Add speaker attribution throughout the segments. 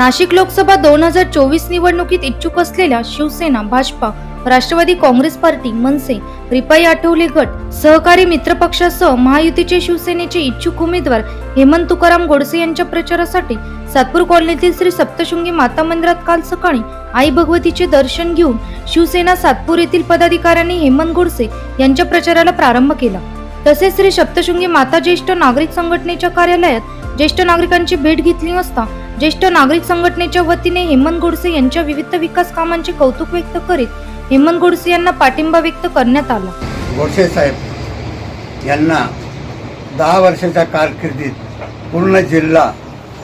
Speaker 1: नाशिक लोकसभा दोन हजार चोवीस निवडणुकीत इच्छुक असलेल्या शिवसेना भाजपा राष्ट्रवादी काँग्रेस पार्टी मनसे रिपाई आठवले गट सहकारी मित्रपक्षासह महायुतीचे शिवसेनेचे इच्छुक उमेदवार हेमंत तुकाराम गोडसे यांच्या प्रचारासाठी सातपूर कॉलनीतील श्री सप्तशृंगी माता मंदिरात काल सकाळी आई भगवतीचे दर्शन घेऊन शिवसेना सातपूर येथील पदाधिकाऱ्यांनी हेमंत गोडसे यांच्या प्रचाराला प्रारंभ केला. तसेच श्री सप्तशृंगी माता ज्येष्ठ नागरिक संघटनेच्या कार्यालयात ज्येष्ठ नागरिकांची भेट घेतली असता ज्येष्ठ नागरिक संघटनेच्या वतीने हेमंत गोडसे यांच्या विविध विकास कामांचे कौतुक व्यक्त करीत हेमंत गोडसे यांना पाठिंबा व्यक्त करण्यात आला.
Speaker 2: गोडसे साहेब यांना दहा वर्षाच्या कारकिर्दीत पूर्ण जिल्हा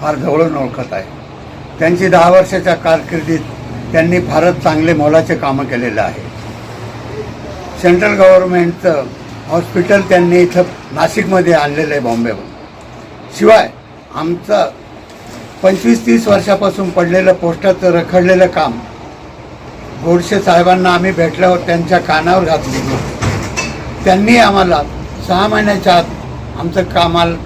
Speaker 2: फार जवळून ओळखत आहे. त्यांची दहा वर्षाच्या कारकिर्दीत त्यांनी फारच चांगले मोलाचे कामं केलेलं आहे. सेंट्रल गव्हर्नमेंटचं हॉस्पिटल त्यांनी इथं नाशिकमध्ये आणलेलं आहे बॉम्बेवर शिवाय आमचं पंचवीस तीस वर्षापासून पडलेलं पोस्टाचं रखडलेलं काम. गोडसे साहेबांना आम्ही भेटल्यावर त्यांच्या कानावर घातली. त्यांनी आम्हाला सहा महिन्याच्या आत आमचं कामाला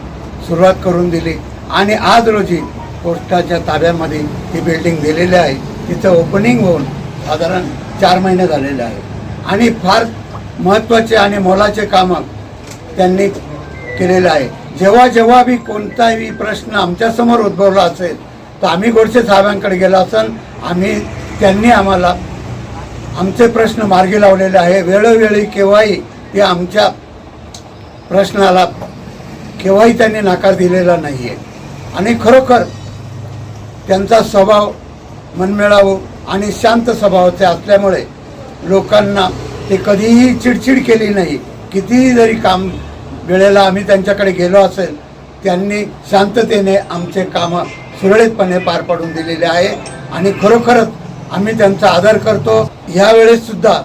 Speaker 2: सुरुवात करून दिली आणि आज रोजी पोस्टाच्या ताब्यामध्ये ही बिल्डिंग दिलेली आहे. तिचं ओपनिंग होऊन साधारण चार महिने झालेले आहे. आणि फार महत्त्वाचे आणि मोलाचे कामं त्यांनी केलेलं आहे. जेव्हा जेव्हा बी कोणताही प्रश्न आमच्यासमोर उद्भवला असेल तर आम्ही गोडसे साहेबांकडे गेलो असेल आम्ही त्यांनी आम्हाला आमचे प्रश्न मार्गी लावलेले आहे. वेळोवेळी केव्हाही ते आमच्या प्रश्नाला केव्हाही त्यांनी नकार दिलेला नाही आहे आणि खरोखर त्यांचा स्वभाव मनमिळावू आणि शांत स्वभावाचे असल्यामुळे लोकांना ते कधीही चिडचिड केली नाही. कितीही जरी काम वेळेला आम्ही त्यांच्याकडे गेलो असेल त्यांनी शांततेने आमचे कामं सुरळीतपणे पार पाडून दिलेले आहे. आणि खरोखरच आम्ही त्यांचा आदर करतो. ह्यावेळेस सुद्धा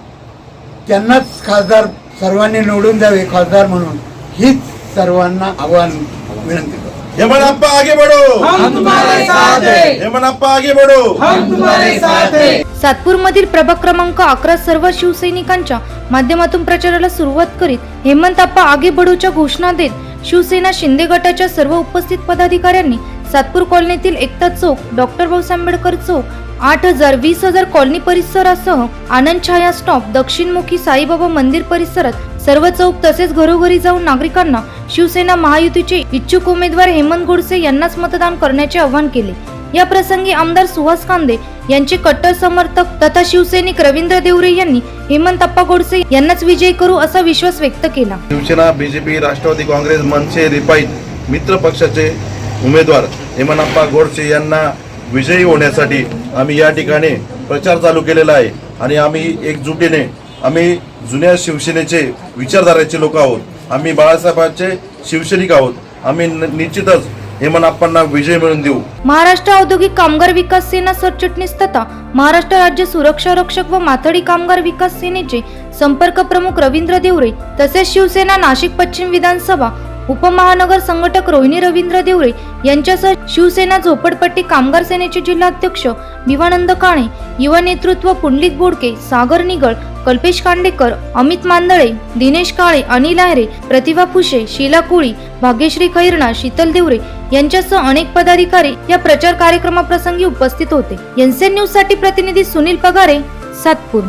Speaker 2: त्यांनाच खासदार सर्वांनी निवडून द्यावे खासदार म्हणून हीच सर्वांना आव्हान विनंती करतो.
Speaker 3: हेमन अप्पा आगे बढ़ो
Speaker 4: हम तुम्हारे साथ हैं
Speaker 3: हेमन अप्पा आगे बढ़ो
Speaker 4: हम तुम्हारे साथ हैं
Speaker 1: सातपूरमधील प्रभाग क्रमांक अकरा सर्व शिवसैनिकांच्या माध्यमातून प्रचाराला सुरुवात करीत हेमंत आप्पा आगे बडूच्या घोषणा देत शिवसेना शिंदे गटाच्या सर्व उपस्थित पदाधिकाऱ्यांनी सातपूर कॉलनीतील एकता चौक डॉक्टर बाबासाहेब आंबेडकर चौक आठ हजार वीस हजार कॉलनी परिसरासह आनंद छाया स्टॉप दक्षिणमुखी साईबाबा मंदिर परिसरात सर्व चौक तसेच घरोघरी जाऊन नागरिकांना शिवसेना महायुतीचे इच्छुक उमेदवार हेमंत गोडसे यांनाच मतदान करण्याचे आवाहन केले. या प्रसंगी आमदार सुहास कांदे यांचे कट्टर समर्थक तथा शिवसैनिक रवींद्र देवरे यांनी हेमंत अप्पा गोडसे यांनाच विजयी करू असा विश्वास व्यक्त केला.
Speaker 3: शिवसेना बीजेपी राष्ट्रवादी काँग्रेस मनसे रिपाईत मित्र पक्षाचे उमेदवार हेमनप्पा गोडसे यांना विजयी होण्यासाठी आम्ही या ठिकाणी प्रचार चालू केलेला आहे आणि आम्ही एकजुटीने आम्ही जुन्या शिवसेनेचे विचारधाराचे लोक आहोत. आम्ही बाळासाहेबांचे शिवसैनिक आहोत. आम्ही निश्चितच हेमनप्पांना विजय मिळवून देऊ.
Speaker 1: महाराष्ट्र औद्योगिक कामगार विकास सेना सरचिटणीस तथा महाराष्ट्र राज्य सुरक्षा रक्षक व माथडी कामगार विकास सेनेचे संपर्क प्रमुख रवींद्र देवरे तसेच शिवसेना नाशिक पश्चिम विधानसभा उपमहानगर संघटक रोहिणी रवींद्र देवरे यांच्यासह शिवसेना झोपडपट्टी कामगार सेनेचे जिल्हाध्यक्ष विवानंद काणे युवा नेतृत्व पुंडलिक बोडके सागर निगळ कल्पेश कांडेकर अमित मांदळे दिनेश काळे अनिल आहेरे प्रतिभा फुशे शीला कुळी भाग्यश्री खैरणा शीतल देवरे यांच्यासह अनेक पदाधिकारी या प्रचार कार्यक्रमाप्रसंगी उपस्थित होते. एनसेन न्यूजसाठी प्रतिनिधी सुनील पगारे सातपूर.